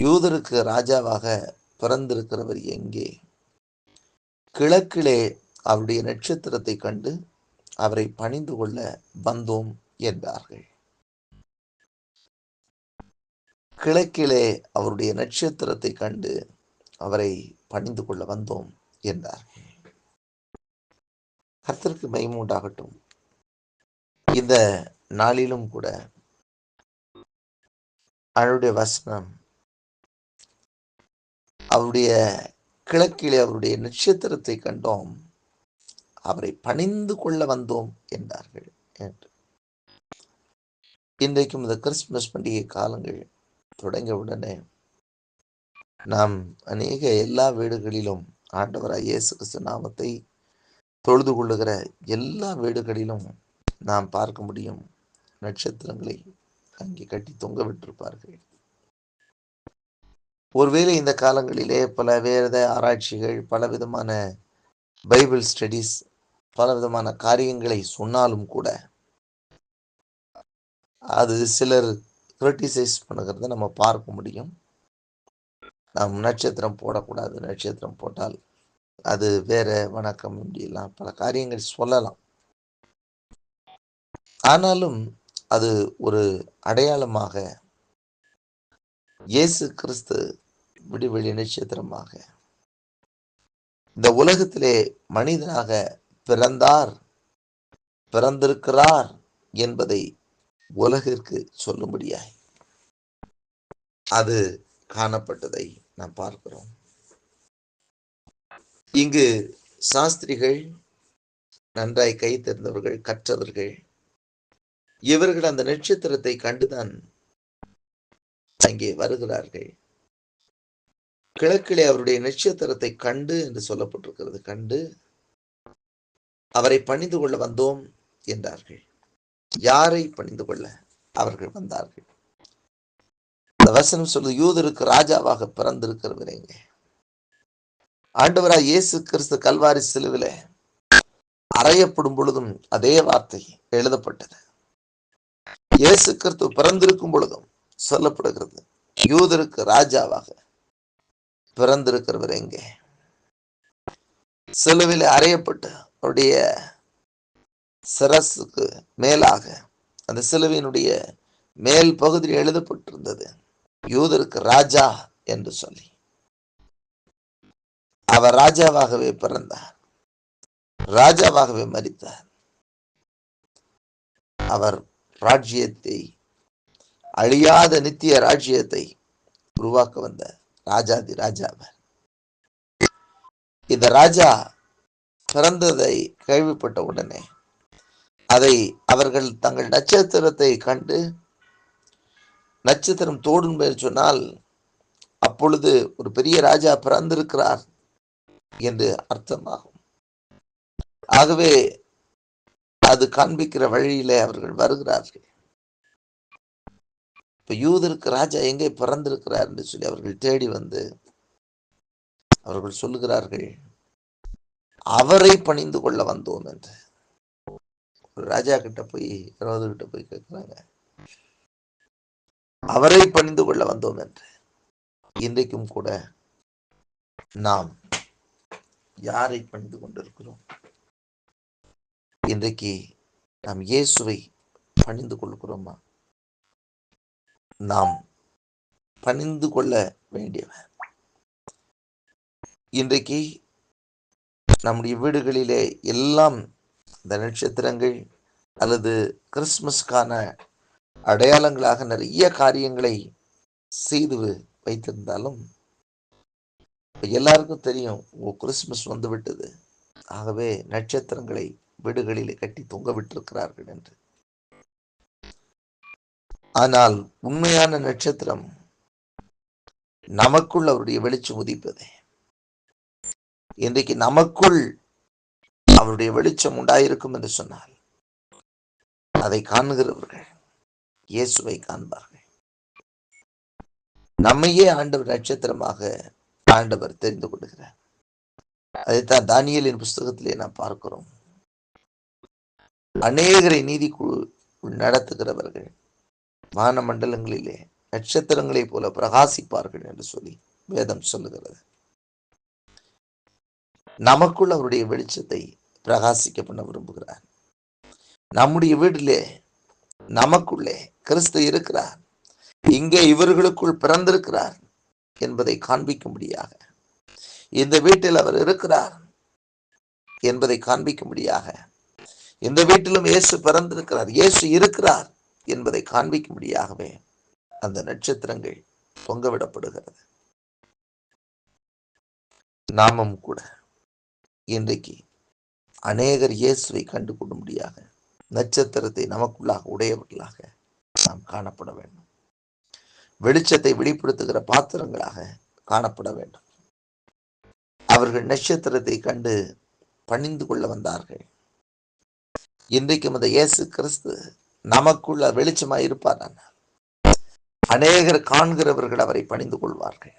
யூதருக்கு ராஜாவாக பிறந்திருக்கிறவர் எங்கே? கிழக்கிலே அவருடைய நட்சத்திரத்தை கண்டு அவரை பணிந்து கொள்ள வந்தோம் என்றார்கள் கிழக்கிலே அவருடைய நட்சத்திரத்தை கண்டு அவரை பணிந்து கொள்ள வந்தோம் என்றார்கள் கர்த்தருக்கு மைமூண்டாகட்டும் இந்த நாளிலும் கூட அவருடைய வசனம் அவருடைய கிழக்கிலே அவருடைய நட்சத்திரத்தை கண்டோம். அவரை பணிந்து கொள்ள வந்தோம் என்றார்கள் என்று. இன்றைக்கும் இந்த கிறிஸ்துமஸ் பண்டிகை காலங்கள் தொடங்கிய உடனே நாம் அநேக எல்லா வீடுகளிலும் ஆண்டவராய் இயேசு கிறிஸ்து நாமத்தை தொழுது கொள்ளுகிற எல்லா வீடுகளிலும் நாம் பார்க்க முடியும். நட்சத்திரங்களை அங்கே கட்டி தொங்க விட்டிருப்பார்கள். ஒருவேளை இந்த காலங்களிலே பல வேத ஆராய்ச்சிகள் பல விதமான பைபிள் ஸ்டடீஸ் பல விதமான காரியங்களை சொன்னாலும் கூட அது சிலர் கிரிட்டிசைஸ் பண்ணுகிறத நம்ம பார்க்க முடியும். நாம் நட்சத்திரம் போடக்கூடாது நட்சத்திரம் போட்டால் அது வேற வணக்கம் இப்படிலாம் பல காரியங்கள் சொல்லலாம். ஆனாலும் அது ஒரு அடையாளமாக இயேசு கிறிஸ்து விடுவெளி நட்சத்திரமாக இந்த உலகத்திலே மனிதனாக பிறந்தார் பிறந்திருக்கிறார் என்பதை உலகிற்கு சொல்லும்படியாய் அது காணப்பட்டதை நாம் பார்க்கிறோம். இங்கு சாஸ்திரிகள் நன்றாய் கை தெரிந்தவர்கள் கற்றவர்கள் இவர்கள் அந்த நட்சத்திரத்தை கண்டுதான் அங்கே வருகிறார்கள். கிழக்கிலே அவருடைய நட்சத்திரத்தை கண்டு என்று சொல்லப்பட்டிருக்கிறது. கண்டு அவரை பணிந்து கொள்ள வந்தோம் என்றார்கள். யாரை பணிந்து கொள்ள? அவர்கள் வந்தார்கள். இந்த வசனம் சொல்லுது யூதருக்கு ராஜாவாக பிறந்திருக்கிறவரைங்க ஆண்டவராய் இயேசு கிறிஸ்து கல்வாரி சிலுவில அறையப்படும் பொழுதும் அதே வார்த்தை எழுதப்பட்டது. இயேசு கிறிஸ்து பிறந்திருக்கும் பொழுதும் சொல்லப்படுகிறது. யூதருக்கு ராஜாவாக பிறந்திருக்கிறவர் எங்கே? சிலுவில அறையப்பட்டு அவருடைய சிரசுக்கு மேலாக அந்த சிலுவையினுடைய மேல் பகுதியில் எழுதப்பட்டிருந்தது. யூதருக்கு ராஜா என்று சொல்லி. அவர் ராஜாவாகவே பிறந்தார். ராஜாவாகவே மறித்தார் அவர் ராஜ்யத்தை அழியாத நித்திய ராஜ்யத்தை உருவாக்க வந்த ராஜாதி ராஜா இந்த ராஜா பிறந்ததை கேள்விப்பட்ட உடனே அதை அவர்கள் தங்கள் நட்சத்திரத்தை கண்டு நட்சத்திரம் தோடும் என்று சொன்னால் அப்பொழுது ஒரு பெரிய ராஜா பிறந்திருக்கிறார் என்று அர்த்தமாகும். ஆகவே அது காண்பிக்கிற வழியிலே அவர்கள் வருகிறார்கள். இப்ப யூதருக்கு ராஜா எங்கே பிறந்திருக்கிறார் என்று சொல்லி அவர்கள் தேடி வந்து அவர்கள் சொல்லுகிறார்கள் அவரை பணிந்து கொள்ள வந்தோம் என்று. ஒரு ராஜா கிட்ட போய் விரோத கிட்ட போய் கேட்கிறாங்க அவரை பணிந்து கொள்ள வந்தோம் என்று. இன்றைக்கும் கூட நாம் யாரை பணிந்து கொண்டிருக்கிறோம்? இன்றைக்கு நாம் இயேசுவை பணிந்து கொள்கிறோமா? நாம் பணிந்து கொள்ள வேண்டியவன் இன்றைக்கு நம்முடைய வீடுகளிலே எல்லாம் இந்த நட்சத்திரங்கள் அல்லது கிறிஸ்துமஸ்க்கான அடையாளங்களாக நிறைய காரியங்களை செய்து வைத்திருந்தாலும் எல்லாருக்கும் தெரியும் ஓ கிறிஸ்துமஸ் வந்து விட்டது ஆகவே நட்சத்திரங்களை வீடுகளிலே கட்டி தொங்க விட்டிருக்கிறார்கள் என்று. ஆனால் உண்மையான நட்சத்திரம் நமக்குள் அவருடைய வெளிச்சம் உதிப்பது. இன்றைக்கு நமக்குள் அவருடைய வெளிச்சம் உண்டாயிருக்கும் என்று சொன்னால் அதை காணுகிறவர்கள் இயேசுவை காண்பார்கள். நம்மையே ஆண்டவர் நட்சத்திரமாக ஆண்டவர் தெரிந்து கொள்கிறார். அதைத்தான் தானியலின் புஸ்தகத்திலே நாம் பார்க்கிறோம். அநேகரை நீதிக்குள் நடத்துகிறவர்கள் வான மண்டலங்களிலே நட்சத்திரங்களைப் போல பிரகாசிப்பார்கள் என்று சொல்லி வேதம் சொல்லுகிறது. நமக்குள் அவருடைய வெளிச்சத்தை பிரகாசிக்க பண்ண விரும்புகிறார். நம்முடைய வீட்டிலே நமக்குள்ளே கிறிஸ்து இருக்கிறார். இங்கே இவர்களுக்குள் பிறந்திருக்கிறார் என்பதை காண்பிக்கும்படியாக இந்த வீட்டில் அவர் இருக்கிறார் என்பதை காண்பிக்கும்படியாக இந்த வீட்டிலும் இயேசு பிறந்திருக்கிறார். இயேசு இருக்கிறார் என்பதை காண்பிக்கும்படியாகவே அந்த நட்சத்திரங்கள் தொங்கவிடப்படுகிறது. நாமும் கூட இன்றைக்கு அநேகர் இயேசுவை கண்டு கொள்ளும்படியாக நட்சத்திரத்தை நமக்குள்ளாக உடையவர்களாக நாம் காணப்பட வேண்டும். வெளிச்சத்தை வெளிப்படுத்துகிற பாத்திரங்களாக காணப்பட வேண்டும். அவர்கள் நட்சத்திரத்தை கண்டு பணிந்து கொள்ள வந்தார்கள். இன்றைக்கும் அந்த இயேசு கிறிஸ்து நமக்குள்ள வெளிச்சமாய் இருப்பார் அநேகர் காண்கிறவர்கள் அவரை பணிந்து கொள்வார்கள்.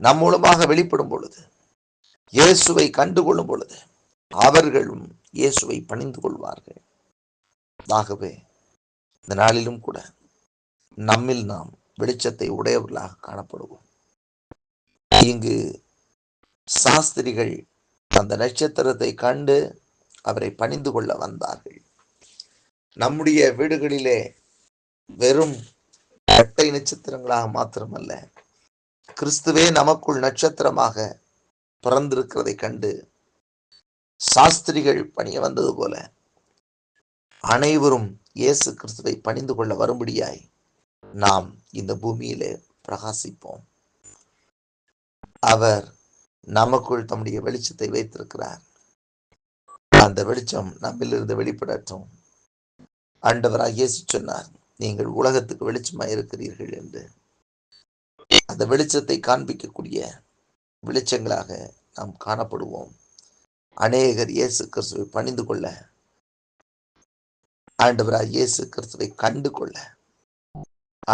நம் மூலமாக வெளிப்படும் பொழுது இயேசுவை கண்டு கொள்ளும் பொழுது அவர்களும் இயேசுவை பணிந்து கொள்வார்கள். ஆகவே இந்த நாளிலும் கூட நம்மில் நாம் வெளிச்சத்தை உடையவர்களாக காணப்படுவோம். இங்கு சாஸ்திரிகள் அந்த நட்சத்திரத்தை கண்டு அவரை பணிந்து கொள்ள வந்தார்கள். நம்முடைய வீடுகளிலே வெறும் இரட்டை நட்சத்திரங்களாக மாத்திரமல்ல கிறிஸ்துவே நமக்குள் நட்சத்திரமாக பிறந்திருக்கிறதை கண்டு சாஸ்திரிகள் பணிய வந்தது போல அனைவரும் இயேசு கிறிஸ்துவை பணிந்து கொள்ள வரும்படியாய் நாம் இந்த பூமியிலே பிரகாசிப்போம். அவர் நமக்குள் தம்முடைய வெளிச்சத்தை வைத்திருக்கிறார். அந்த வெளிச்சம் நம்மிலிருந்து வெளிப்படட்டும். ஆண்டவராக இயேசு சொன்னார் நீங்கள் உலகத்துக்கு வெளிச்சமாக இருக்கிறீர்கள் என்று. அந்த வெளிச்சத்தை காண்பிக்கக்கூடிய வெளிச்சங்களாக நாம் காணப்படுவோம். அநேகர் இயேசு கிறிஸ்துவை பணிந்து கொள்ள ஆண்டவராக இயேசு கிறிஸ்துவை கண்டு கொள்ள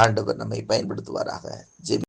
ஆண்டவர் நம்மை பயன்படுத்துவாராக. ஜெபி